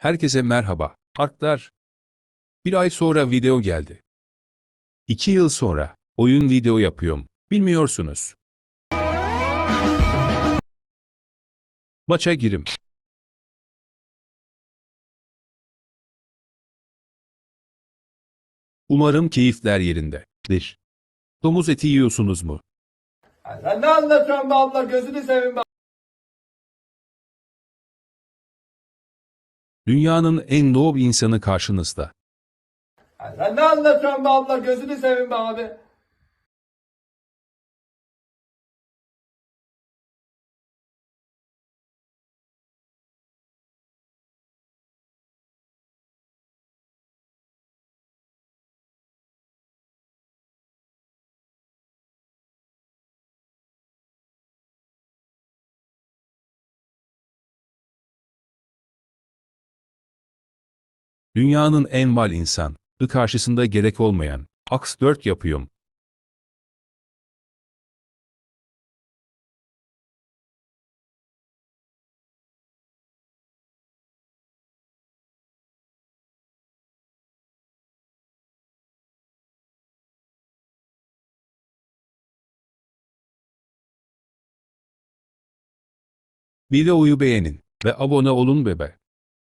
Herkese merhaba. Arklar. Bir ay sonra video geldi. İki yıl sonra oyun video yapıyorum. Bilmiyorsunuz. Maça girim. Umarım keyifler yerindedir. Domuz eti yiyorsunuz mu? Ya Sen ne anlatıyorsun be abla gözünü seveyim be. Dünyanın en doğu insanı karşınızda. Ya Sen ne anlatıyorsun be abla gözünü seveyim be abi. Dünyanın en mal insan, ı karşısında gerek olmayan, aks 4 yapıyorum. Videoyu beğenin ve abone olun bebe.